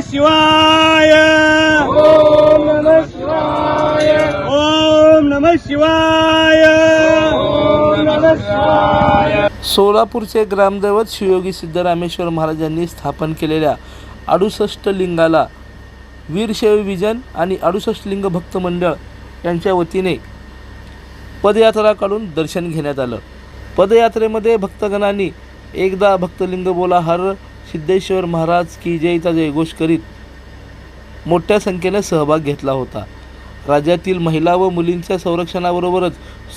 शिवाय. ओम नमः शिवाय. ओम नमः शिवाय. ओम नमः शिवाय. सोलापूरचे ग्रामदैवत शिवयोगी सिद्धरामेश्वर महाराजांनी स्थापन केलेल्या अडुसष्ट लिंगाला वीरशैव विजन आणि अडुसष्ट लिंग भक्त मंडळ यांच्या वतीने पदयात्रा काढून दर्शन घेण्यात आलं. पदयात्रेमध्ये भक्तगणांनी एकदा भक्तलिंग बोला हर सिद्धेश्वर महाराज की जयचा जयघोष करीत मोठ्या संख्येने सहभाग घेतला होता. राज्यातील महिला व मुलींच्या संरक्षणाबरोबरच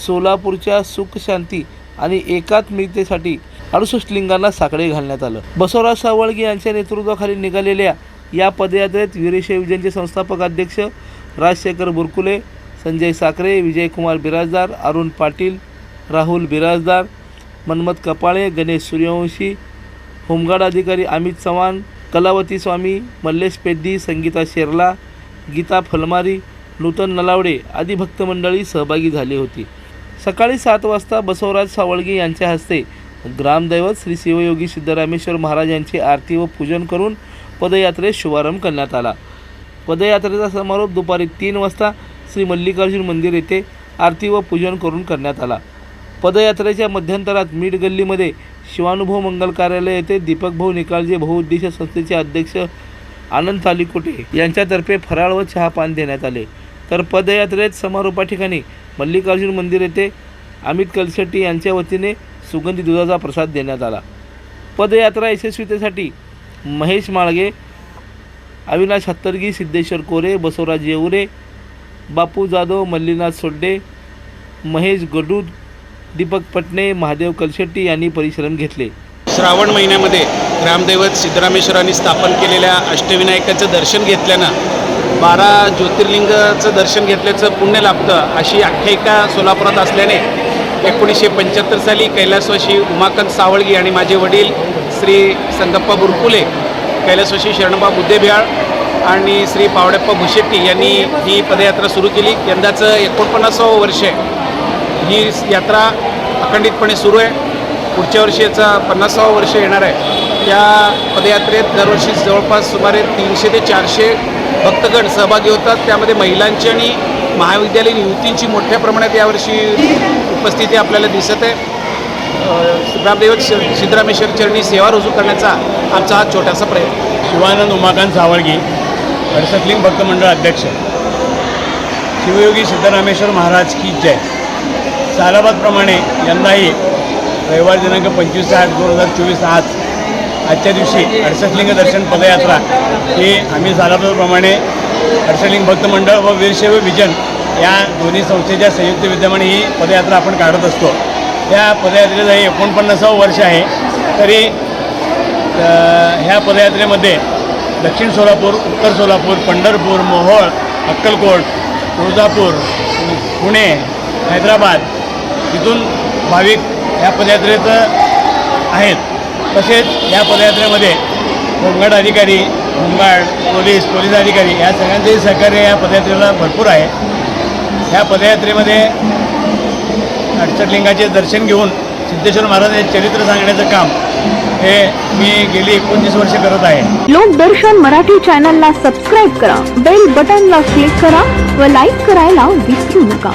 सोलापूरच्या सुखशांती आणि एकात्मिकतेसाठी अडुसष्ट लिंगांना साकडे घालण्यात आलं. बसवराज सावळगी यांच्या नेतृत्वाखाली निघालेल्या या पदयात्रेत वीरेश विजनचे संस्थापक अध्यक्ष राजशेखर बुरकुले संजय साखरे विजयकुमार बिराजदार अरुण पाटील राहुल बिराजदार मन्मथ कपाळे गणेश सूर्यवंशी होमगार्ड अधिकारी अमित चव्हाण कलावती स्वामी मल्लेश पेद्दी संगीता शेरला गीता फलमारी नूतन नलावडे आदी भक्तमंडळी सहभागी झाली होती. सकाळी सात वाजता बसवराज सावळगी यांच्या हस्ते ग्रामदैवत श्री शिवयोगी सिद्धरामेश्वर महाराज यांची आरती व पूजन करून पदयात्रेस शुभारंभ करण्यात आला. पदयात्रेचा समारोप दुपारी तीन वाजता श्री मल्लिकार्जुन मंदिर येथे आरती व पूजन करून करण्यात आला. पदयात्रेच्या मध्यंतरात मीठ गल्लीमध्ये शिवानुभव मंगल कार्यालय येथे दीपक भाऊ निकाळजे बहुउद्देश संस्थेचे अध्यक्ष आनंद तालिकोटे यांच्यातर्फे फराळ व चहापान देण्यात आले. तर पदयात्रेत समारोपा ठिकाणी मल्लिकार्जुन मंदिर येथे अमित कलशेट्टी यांच्या वतीने सुगंधी दुधाचा प्रसाद देण्यात आला. पदयात्रा यशस्वीतेसाठी महेश माळगे अविनाश हत्तरगी सिद्धेश्वर कोरे बसवराज येवरे बापू जाधव मल्लीनाथ सोड्डे महेश गडूद दीपक पटणे महादेव कलशेट्टी यांनी परिश्रम घेतले. श्रावण महिन्यामध्ये ग्रामदैवत सिद्धरामेश्वरांनी स्थापन केलेल्या अष्टविनायकाचं दर्शन घेतल्यानं बारा ज्योतिर्लिंगाचं दर्शन घेतल्याचं पुण्य लाभतं अशी आख्यायिका सोलापुरात असल्याने एकोणीसशे पंच्याहत्तर साली कैलासवाशी उमाकांत सावळगी आणि माझे वडील श्री संगप्पा बुरकुले कैलासवाशी शरणबा बुद्धेबिहाळ आणि श्री पावडेप्पा भुशेट्टी यांनी ही पदयात्रा सुरू केली. यंदाचं एकोणपन्नासावं वर्ष आहे. ही यात्रा अखंडितपणे सुरू आहे. पुढच्या वर्षी याचा पन्नासावं वर्ष येणार आहे. या पदयात्रेत दरवर्षी जवळपास सुमारे तीनशे ते चारशे भक्तगण सहभागी होतात. त्यामध्ये महिलांची आणि महाविद्यालयीन युवतींची मोठ्या प्रमाणात यावर्षी उपस्थिती आपल्याला दिसत आहे. रामदेव सिद्धरामेश्वर चरणी सेवा रुजू करण्याचा आमचा हा छोटासा प्रयत्न. शिवानंद उमाकांत सावळगी हर्षतलिंग भक्त मंडळ अध्यक्ष. शिवयोगी सिद्धरामेश्वर महाराज की जय. सालाबादप्रमाणे यंदाही रविवार दिनांक पंचवीस आठ दोन हजार चोवीस आज आजच्या दिवशी हर्षतलिंग दर्शन पदयात्रा ही आम्ही सालाबादप्रमाणे हर्षलिंग भक्त मंडळ व वीरशैव विजन या दोन्ही संस्थेच्या संयुक्त विद्यमाने ही पदयात्रा आपण काढत असतो. या पदयात्रेचं हे एकोणपन्नासावं वर्ष आहे. तरी ह्या पदयात्रेमध्ये दक्षिण सोलापूर उत्तर सोलापूर पंढरपूर मोहोळ अक्कलकोट तुळजापूर पुणे हैदराबाद तिथून भाविक या पदयात्रेत आहेत. तसेच या पदयात्रेमध्ये होमगार्ड अधिकारी होमगार्ड पोलीस पोलीस अधिकारी या सगळ्यांचेही सहकार्य या पदयात्रेला भरपूर आहे. ह्या पदयात्रेमध्ये अडचटलिंगाचे दर्शन घेऊन सिद्धेश्वर महाराजांचे चरित्र सांगण्याचं काम हे मी गेली एकोणतीस वर्ष करत आहे. लोकदर्शन मराठी चॅनलला सबस्क्राईब करा बेल बटनला क्लिक करा व लाईक करायला विसरू नका.